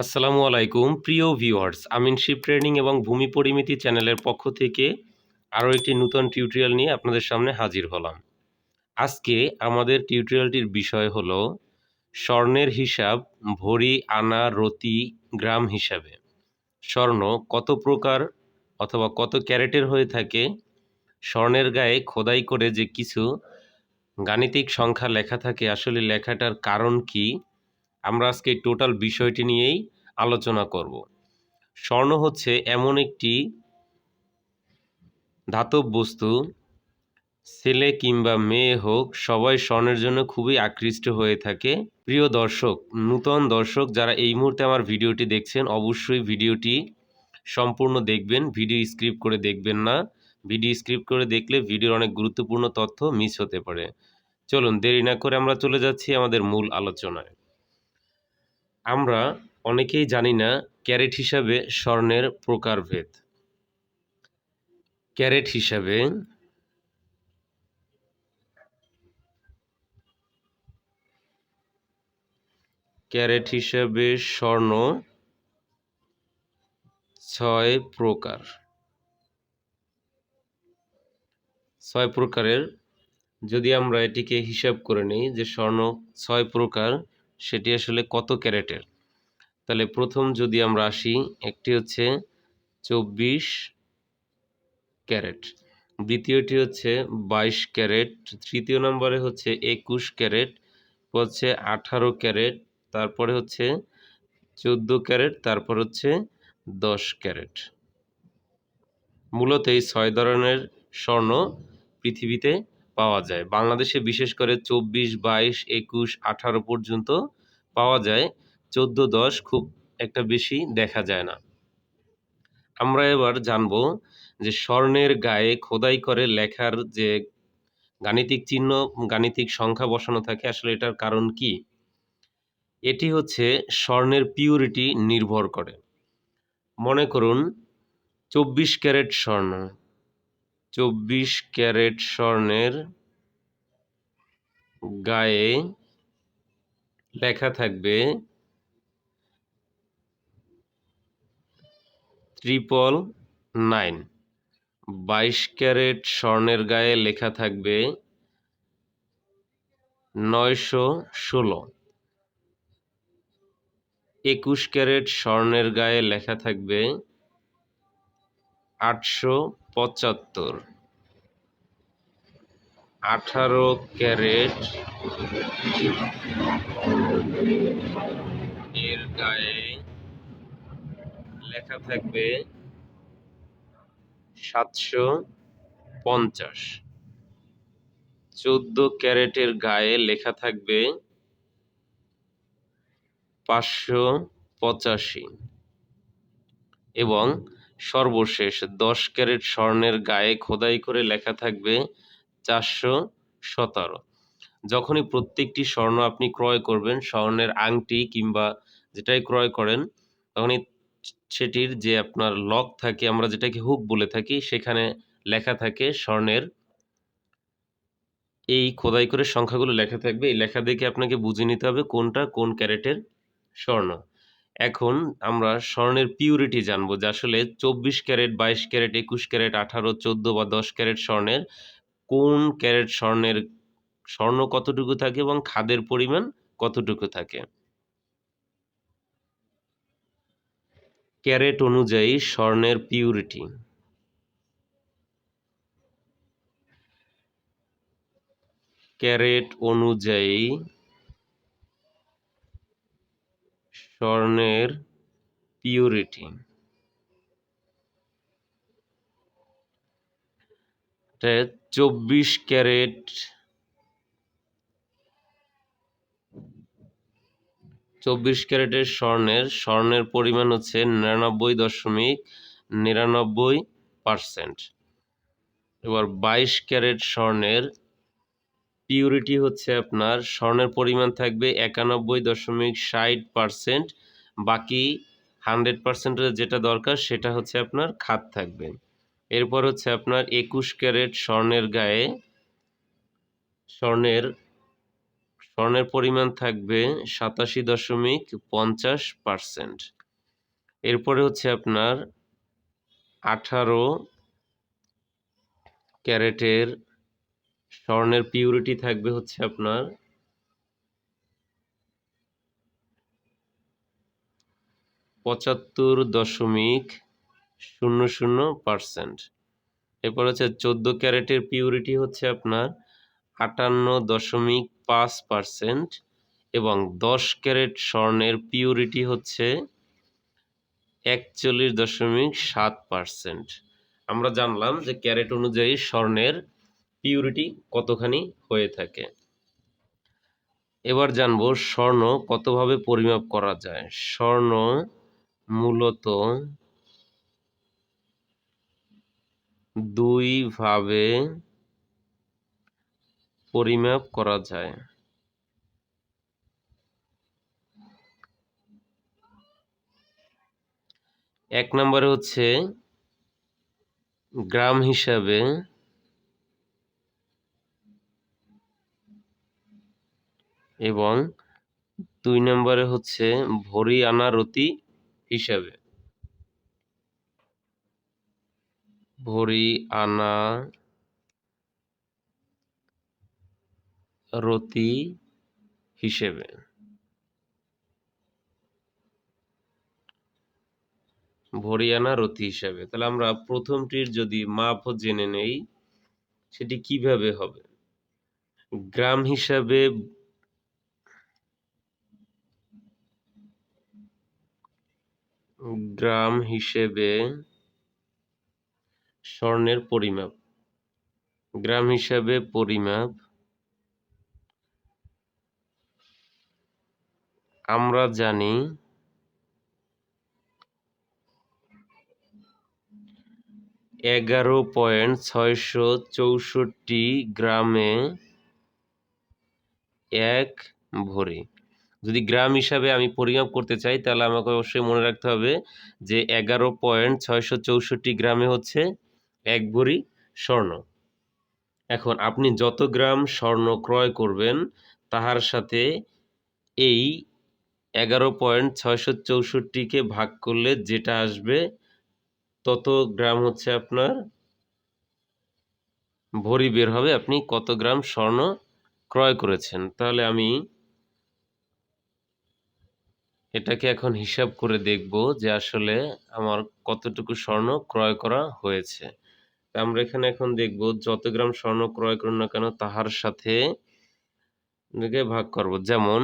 আসসালামু আলাইকুম। প্রিয় ভিউয়ার্স, আমিন শিপ ট্রেনিং এবং ভূমি পরিমিতি চ্যানেলের পক্ষ থেকে আরও একটি নতুন টিউটোরিয়াল নিয়ে আপনাদের সামনে হাজির হলাম। আজকে আমাদের টিউটোরিয়ালটির বিষয় হল স্বর্ণের হিসাব ভরি আনা রতি গ্রাম হিসাবে। স্বর্ণ কত প্রকার অথবা কত ক্যারেটের হয়ে থাকে, স্বর্ণের গায়ে খোদাই করে যে কিছু গাণিতিক সংখ্যা লেখা থাকে, আসলে লেখাটার কারণ কি আমরা আজকে টোটাল বিষয়টি নিয়েই আলোচনা করব। স্বর্ণ হচ্ছে এমন একটি ধাতব বস্তু, ছেলে কিংবা মেয়ে হোক, সবাই স্বর্ণের জন্য খুবই আকৃষ্ট হয়ে থাকে। প্রিয় দর্শক, নূতন দর্শক যারা এই মুহূর্তে আমার ভিডিওটি দেখছেন, অবশ্যই ভিডিওটি সম্পূর্ণ দেখবেন, ভিডিও স্ক্রিপ্ট করে দেখবেন না। ভিডিও স্ক্রিপ্ট করে দেখলে ভিডিওর অনেক গুরুত্বপূর্ণ তথ্য মিস হতে পারে। চলুন, দেরি না করে আমরা চলে যাচ্ছি আমাদের মূল আলোচনায়। আমরা অনেকেই জানি না ক্যারেট হিসাবে স্বর্ণের প্রকারভেদ। ক্যারেট হিসাবে ক্যারেট হিসাবে স্বর্ণ ছয় প্রকার। ছয় প্রকারের, যদি আমরা এটিকে হিসাব করে নিই যে স্বর্ণ ছয় প্রকার সেটি আসলে কত ক্যারেটের? তাহলে প্রথম যদি আমরা আসি, একটি হচ্ছে চব্বিশ ক্যারেট, দ্বিতীয়টি হচ্ছে বাইশ ক্যারেট, তৃতীয় নম্বরে হচ্ছে একুশ ক্যারেট হচ্ছে আঠারো ক্যারেট, তারপরে হচ্ছে চোদ্দ ক্যারেট, তারপর হচ্ছে দশ ক্যারেট। মূলত এই ছয় ধরনের স্বর্ণ পৃথিবীতে পাওয়া যায়। বাংলাদেশে বিশেষ করে চব্বিশ, বাইশ, একুশ, আঠারো পর্যন্ত পাওয়া যায়। চোদ্দ, দশ খুব একটা বেশি দেখা যায় না। আমরা এবার জানব যে স্বর্ণের গায়ে খোদাই করে লেখার যে গাণিতিক চিহ্ন, গাণিতিক সংখ্যা বসানো থাকে, আসলে এটার কারণ কি? এটি হচ্ছে স্বর্ণের পিউরিটি নির্ভর করে। মনে করুন, চব্বিশ ক্যারেট স্বর্ণ। চব্বিশ ক্যারেট স্বর্ণের গায়ে লেখা থাকবে ট্রিপল নাইন। বাইশ ক্যারেট স্বর্ণের গায়ে লেখা থাকবে নয়শো ষোলো। একুশ ক্যারেট স্বর্ণের গায়ে লেখা থাকবে আটশো পঁচাত্তর। আঠারো ক্যারেট এর গায়ে লেখা থাকবে সাতশো পঞ্চাশ। চোদ্দ ক্যারেটের গায়ে লেখা থাকবে পাঁচশো পঁচাশি। এবং সর্বশেষ দশ ক্যারেট স্বর্ণের গায়ে খোদাই করে লেখা থাকবে চারশো সতেরো। যখনই প্রত্যেকটি স্বর্ণ আপনি ক্রয় করবেন, স্বর্ণের আংটি কিংবা যেটাই ক্রয় করেন, তখনই সেটির যে আপনার লক থাকে, আমরা যেটাকে হুক বলে থাকি, সেখানে লেখা থাকে স্বর্ণের এই খোদাই করে সংখ্যাগুলো লেখা থাকবে। এই লেখা দেখে আপনাকে বুঝে নিতে হবে কোনটা কোন ক্যারেটের স্বর্ণ। এখন আমরা স্বর্ণের পিউরিটি জানব যে আসলে চব্বিশ ক্যারেট, বাইশ ক্যারেট, একুশ ক্যারেট, আঠারো, চোদ্দ বা দশ ক্যারেট স্বর্ণের কোন ক্যারেট স্বর্ণের স্বর্ণ কতটুকু থাকে এবং খাদের পরিমাণ কতটুকু থাকে? ক্যারেট অনুযায়ী স্বর্ণের পিউরিটি ক্যারেট অনুযায়ী স্বর্ণের পিউরিটি চব্বিশ ক্যারেট। চব্বিশ ক্যারেটের স্বর্ণের স্বর্ণের পরিমাণ হচ্ছে নিরানব্বই দশমিক নিরানব্বই পারসেন্ট। এবার বাইশ ক্যারেট স্বর্ণের পিউরিটি হচ্ছে আপনার, স্বর্ণের পরিমাণ থাকবে একানব্বই দশমিক ষাট পারসেন্ট। বাকি হান্ড্রেড পারসেন্টের যেটা দরকার সেটা হচ্ছে আপনার খাত থাকবে। এরপর হচ্ছে আপনার একুশ ক্যারেট স্বর্ণের গায়ে স্বর্ণের স্বর্ণের পরিমাণ থাকবে সাতাশি দশমিক পঞ্চাশ পার্সেন্ট। এরপরে হচ্ছে আপনার আঠারো ক্যারেটের স্বর্ণের পিউরিটি থাকবে হচ্ছে আপনার পঁচাত্তর দশমিক শূন্য শূন্য পার্সেন্ট। এরপর হচ্ছে চোদ্দ ক্যারেটের পিউরিটি হচ্ছে আপনার আটান্ন দশমিক পাঁচ পার্সেন্ট এবং দশ ক্যারেট স্বর্ণের পিউরিটি হচ্ছে একচল্লিশ দশমিক সাত পার্সেন্ট। আমরা জানলাম যে ক্যারেট অনুযায়ী স্বর্ণের পিউরিটি কতখানি হয়ে থাকে। এবার জানব স্বর্ণ কতভাবে পরিমাপ করা যায়। স্বর্ণ মূলত দুইভাবে পরিমাপ করা যায়। এক নম্বরে হচ্ছে গ্রাম হিসাবে এবং দুই নম্বরে হচ্ছে ভরি আনা রতি হিসাবে। ভরি আনা রতি হিসেবে। ভরিয়ানা রতি হিসাবে। তাহলে আমরা প্রথমটির যদি মাপ জেনে নেই, সেটি কীভাবে হবে? গ্রাম হিসাবে গ্রাম হিসেবে স্বর্ণের পরিমাপ। গ্রাম হিসাবে পরিমাপ। আমরা জানি এগারো পয়েন্ট ছয়শো চৌষট্টি গ্রামে এক ভরি। যদি গ্রাম হিসাবে আমি পরিমাপ করতে চাই, তাহলে আমাকে অবশ্যই মনে রাখতে হবে যে এগারো পয়েন্ট ছয়শো চৌষট্টি গ্রামে হচ্ছে এক ভরি স্বর্ণ। এখন আপনি যত গ্রাম স্বর্ণ ক্রয় করবেন, তাহার সাথে এই এগারো পয়েন্ট ছয়শো চৌষট্টিকে ভাগ করলে যেটা আসবে, তত গ্রাম হচ্ছে আপনার ভরি বের হবে। আপনি কত গ্রাম স্বর্ণ ক্রয় করেছেন? তাহলে আমি এটাকে এখন হিসাব করে দেখব যে আসলে আমার কতটুকু স্বর্ণ ক্রয় করা হয়েছে। আমরা এখানে এখন দেখব যত গ্রাম স্বর্ণ ক্রয় করুন না কেন তাহার সাথে ভাগ করব। যেমন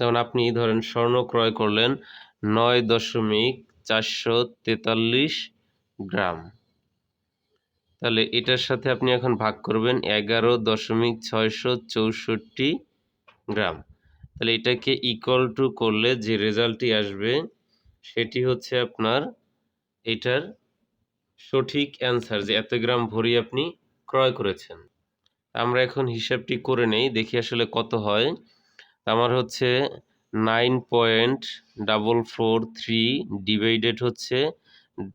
যেমন আপনি ধরেন স্বর্ণ ক্রয় করলেন নয় দশমিক চারশো তেতাল্লিশ গ্রাম। তাহলে এটার সাথে আপনি এখন ভাগ করবেন এগারো দশমিক ছয়শো চৌষট্টি গ্রাম। তাহলে এটাকে ইকুয়াল টু করলে যে রেজাল্টটি আসবে, সেটি হচ্ছে আপনার এটার সঠিক অ্যান্সার যে এত গ্রাম ভরি আপনি ক্রয় করেছেন। আমরা এখন হিসাবটি করে নেই, দেখি আসলে কত হয়। আমার হচ্ছে nine point double four three divided হচ্ছে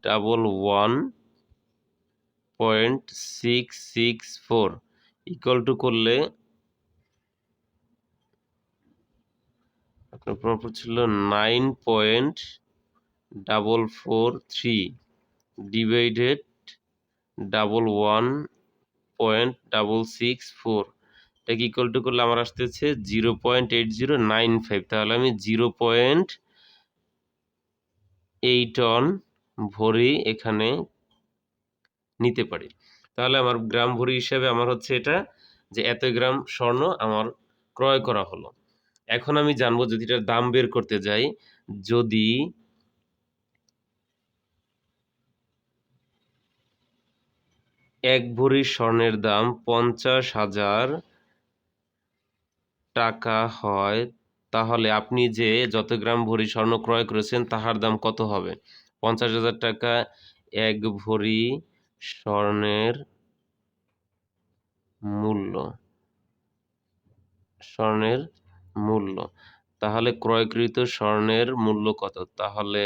double one point six six four equal to করলে আপনার প্রপার ছিল nine point double four three divided double one point double six four এটাকে ইকুয়াল টু করলে আমার আসতেছে zero point eight zero nine five তাহলে আমি জিরো পয়েন্ট এইট অন ভরি এখানে নিতে পারি। তাহলে আমার গ্রাম ভরি হিসাবে আমার হচ্ছে এটা যে এত গ্রাম স্বর্ণ আমার ক্রয় করা হলো। এখন আমি জানব যদি এটার দাম বের করতে যাই, যদি এক ভরি স্বর্ণের দাম পঞ্চাশ হাজার টাকা হয়, তাহলে আপনি যে যত গ্রাম ভরি স্বর্ণ ক্রয় করেছেন, তাহার দাম কত হবে? পঞ্চাশ হাজার টাকা, এক ভরি স্বর্ণের মূল্য। স্বর্ণের মূল্য। তাহলে ক্রয়কৃত স্বর্ণের মূল্য কত? তাহলে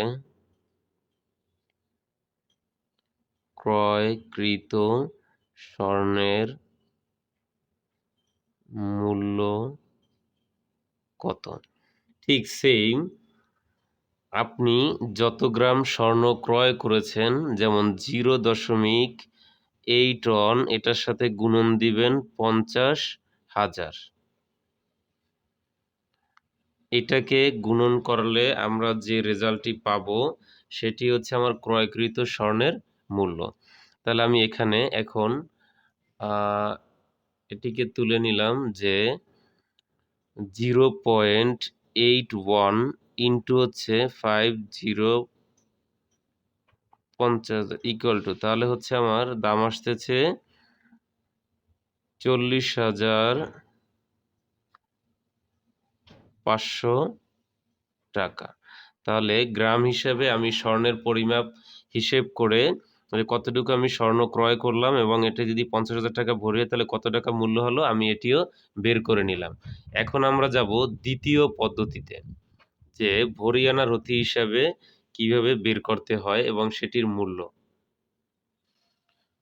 ক্রয়কৃত স্বর্ণের মূল্য কত? ঠিক সেম আপনি যত গ্রাম স্বর্ণ ক্রয় করেছেন, যেমন জিরো দশমিক এইট ওয়ান, এটার সাথে গুণন দিবেন পঞ্চাশ হাজার। এটাকে গুণন করলে আমরা যে রেজাল্টটি পাব, সেটি হচ্ছে আমার ক্রয়কৃত স্বর্ণের মূল্য। তাহলে আমি এখানে এখন এটিকে তুলে নিলাম যে zero point eight one into হচ্ছে ফাইভ জিরো পঞ্চাশ ইকুয়াল টু তাহলে হচ্ছে আমার দাম আসতেছে চল্লিশ হাজার পাঁচশো টাকা। তাহলে গ্রাম হিসাবে আমি স্বর্ণের পরিমাপ হিসেব করে মানে কতটুকু আমি স্বর্ণ ক্রয় করলাম এবং এটা যদি পঞ্চাশ হাজার টাকা ভরিয়ে তাহলে কত টাকা মূল্য হলো আমি এটিও বের করে নিলাম। এখন আমরা যাব দ্বিতীয় পদ্ধতিতে। যে ভরিয়ানা রথি হিসাবে কীভাবে বের করতে হয় এবং সেটির মূল্য?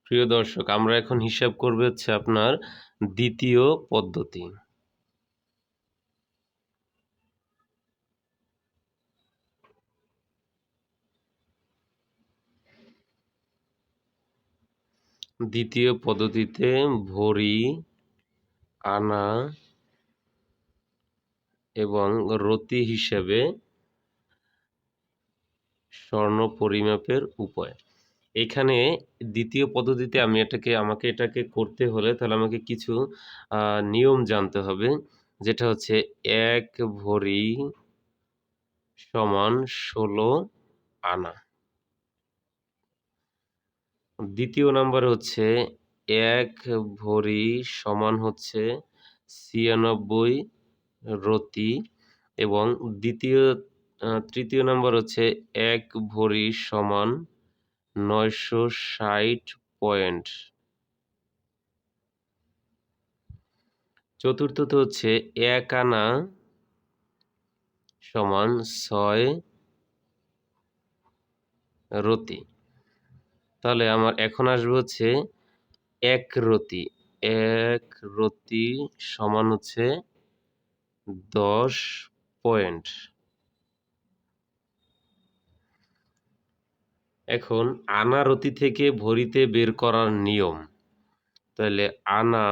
প্রিয় দর্শক, আমরা এখন হিসাব করবে হচ্ছে আপনার দ্বিতীয় পদ্ধতি। দ্বিতীয় পদ্ধতিতে ভরি, আনা এবং রতি হিসেবে স্বর্ণ পরিমাপের উপায়। এখানে দ্বিতীয় পদ্ধতিতে আমি এটাকে, আমাকে এটাকে করতে হলে তাহলে আমাকে কিছু নিয়ম জানতে হবে। যেটা হচ্ছে এক ভরি সমান ষোলো আনা। দ্বিতীয় নাম্বার হচ্ছে এক ভরি সমান হচ্ছে ছিয়ানব্বই রতি এবং দ্বিতীয় তৃতীয় নাম্বার হচ্ছে এক ভরি সমান নয়শো ষাট পয়েন্ট। চতুর্থত হচ্ছে এক আনা সমান ছয় রতি। তাহলে আমার এখন আসবে হচ্ছে এক রতি। এক রতি সমান হচ্ছে দশ পয়েন্ট এখন আনা রতি থেকে ভরিতে বের করার নিয়ম। তাহলে আনা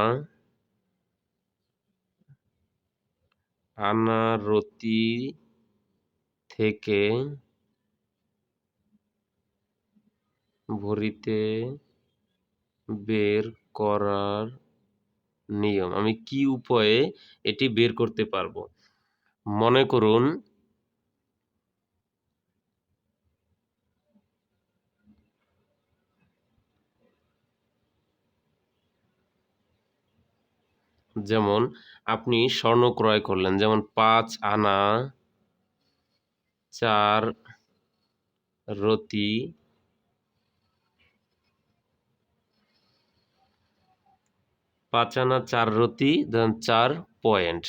আনা রতি থেকে ভরিতে বের করার নিয়ম। আমি কি উপায়ে এটি বের করতে পারব? মনে করুন, যেমন আপনি স্বর্ণ ক্রয় করলেন, যেমন পাঁচ আনা, চার রতি পাঁচ আনা চার রতি, দেন চার পয়েন্ট।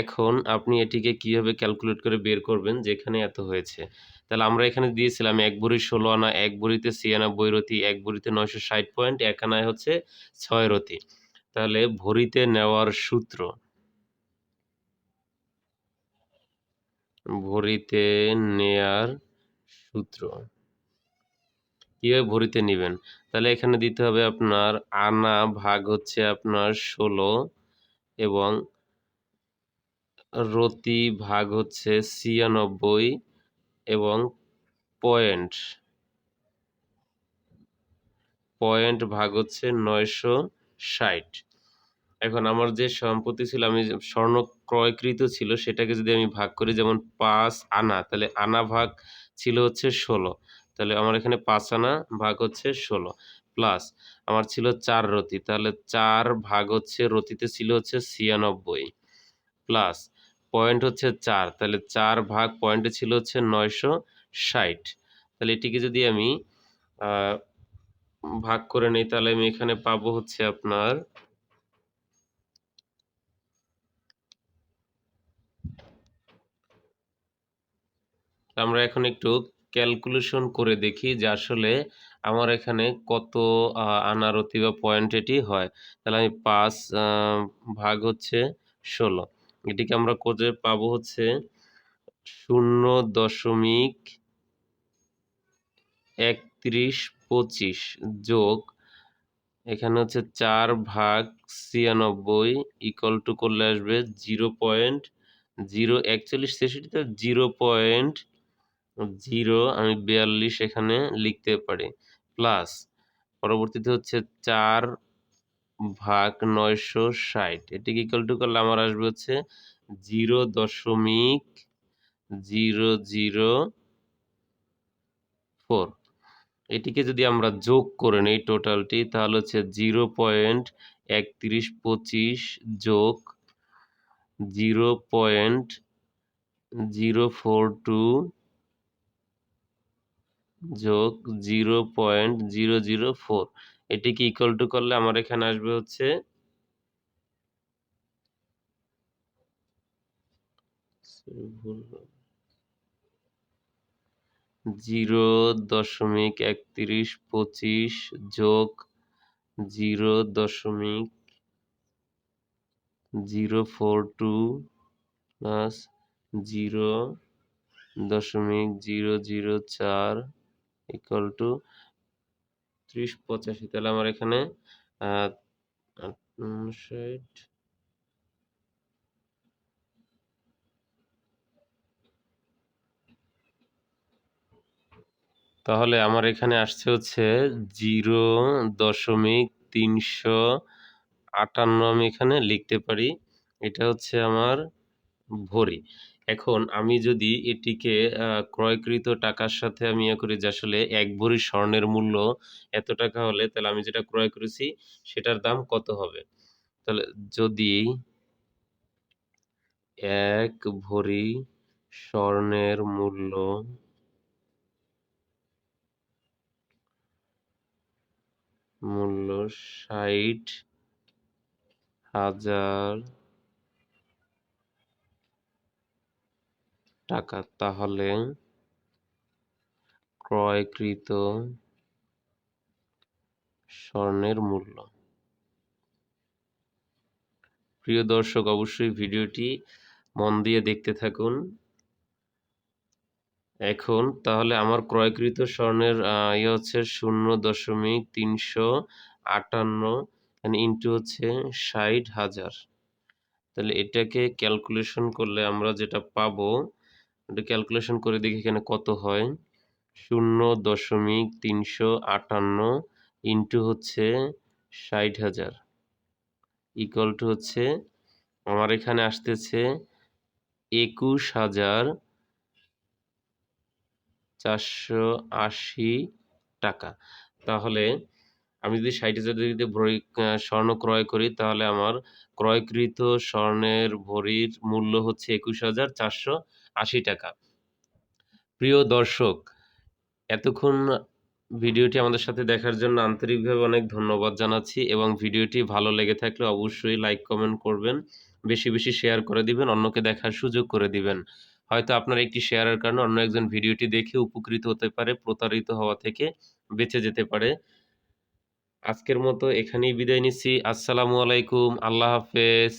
এখন আপনি এটিকে কীভাবে ক্যালকুলেট করে বের করবেন? যেখানে এত হয়েছে। তাহলে আমরা এখানে দিয়েছিলাম এক ভরি ষোলো আনা, এক ভরিতে ছিয়ানব্বই রতি, এক ভরিতে নয়শো ষাট পয়েন্ট, এক আনায় হচ্ছে ছয় রতি। তাহলে ভরিতে নেওয়ার সূত্র, ভরিতে নেয়ার সূত্র কীভাবে ভরিতে নেবেন? তাহলে এখানে দিতে হবে আপনার আনা ভাগ হচ্ছে আপনার ষোলো এবং রতি ভাগ হচ্ছে ছিয়ানব্বই এবং পয়েন্ট। পয়েন্ট ভাগ হচ্ছে নয়শো ষাট। এখন আমার যে সম্পত্তি ছিল, আমি স্বর্ণ ক্রয়কৃত ছিল, সেটাকে যদি আমি ভাগ করি, যেমন পাঁচ আনা, তাহলে আনা ভাগ ছিল হচ্ছে ষোলো। তাহলে আমার এখানে পাঁচ আনা ভাগ হচ্ছে ষোলো। প্লাস আমার ছিল চার রতি, তাহলে চার ভাগ হচ্ছে রতিতে ছিল হচ্ছে ছিয়ানব্বই। প্লাস পয়েন্ট হচ্ছে চার, তাহলে চার ভাগ পয়েন্টে ছিল হচ্ছে নয়শো ষাট। তাহলে এটিকে যদি আমি ভাগ করে নেই, তাহলে আমি এখানে পাবো হচ্ছে আপনার আমরা এখন একটু ক্যালকুলেশন করে দেখি যে আসলে আমার এখানে কত আহ, আনার অতি বা পয়েন্ট এটি হয়। তাহলে আমি পাঁচ ভাগ হচ্ছে ষোলো। এটিকে আমরা করে পাবো হচ্ছে শূন্য দশমিক একত্রিশ পঁচিশ যোগ এখানে হচ্ছে চার ভাগ ছিয়ানব্বই ইকুয়াল টু করলে আসবে জিরো পয়েন্ট জিরো একচল্লিশ ছেষট্টিতে জিরো পয়েন্ট জিরো, আমি বিয়াল্লিশ এখানে লিখতে পারি। প্লাস পরবর্তীতে হচ্ছে চার ভাগ নয়শো ষাট। এটিকে ইকুয়াল টু করলে আমার আসবে হচ্ছে জিরো দশমিক জিরো জিরো ফোর। এটিকে যদি আমরা যোগ করে নিই টোটালটি তাহলে হচ্ছে জিরো পয়েন্ট একত্রিশ পঁচিশ যোগ zero point zero four two যোগ zero point zero zero four. এটিকে ইকুয়াল টু করলে আমার এখানে আসবে হচ্ছে জিরো দশমিক একত্রিশ পঁচিশ যোগ জিরো দশমিক zero four two plus zero দশমিক জিরো জিরো চার ইকুয়াল টু ত্রিশ পঁচাশি। তাহলে আমার এখানে উনষাট তাহলে আমার এখানে আসছে হচ্ছে জিরো দশমিক তিনশো আটান্ন আমি এখানে লিখতে পারি। এটা হচ্ছে আমার ভরি। এখন আমি যদি এটিকে ক্রয়কৃত টাকার সাথে আমি ইয়ে করি যে আসলে এক ভরি স্বর্ণের মূল্য এত টাকা হলে, তাহলে আমি যেটা ক্রয় করেছি সেটার দাম কত হবে? তাহলে যদি এক ভরি স্বর্ণের মূল্য মূল্য ষাট হাজার টাকা, তাহলে ক্রয়কৃত স্বর্ণের মূল্য। প্রিয় দর্শক, অবশ্যই ভিডিওটি মন দিয়ে দেখতে থাকুন। এখন তাহলে আমার ক্রয়কৃত স্বর্ণের ইয়ে হচ্ছে শূন্য দশমিক তিনশো আটান্ন মানে ইন্টু হচ্ছে ষাট হাজার। তাহলে এটাকে ক্যালকুলেশন করলে আমরা যেটা পাবো এটা ক্যালকুলেশন করে দেখি এখানে কত হয়। শূন্য দশমিক তিনশো আটান্ন ইন্টু হচ্ছে ষাট হাজার। ইকুয়াল টু হচ্ছে, আমার এখানে আসতেছে একুশ হাজার চারশো আশি টাকা। তাহলে আমি যদি ষাট হাজার যদি ভরি স্বর্ণ ক্রয় করি, তাহলে আমার ক্রয়কৃত স্বর্ণের ভরির মূল্য হচ্ছে একুশ হাজার চারশো আশি টাকা। প্রিয় দর্শক, এতক্ষণ ভিডিওটি আমাদের সাথে দেখার জন্য আন্তরিকভাবে অনেক ধন্যবাদ জানাচ্ছি এবং ভিডিওটি ভালো লেগে থাকলে অবশ্যই লাইক, কমেন্ট করবেন, বেশি বেশি শেয়ার করে দিবেন, অন্যকে দেখার সুযোগ করে দিবেন। হয়তো আপনার একটি শেয়ারের কারণে অন্য একজন ভিডিওটি দেখে উপকৃত হতে পারে, প্রতারিত হওয়া থেকে বেঁচে যেতে পারে। আজকের মতো এখানেই বিদায় নিচ্ছি। আসসালামু আলাইকুম। আল্লাহ হাফেজ।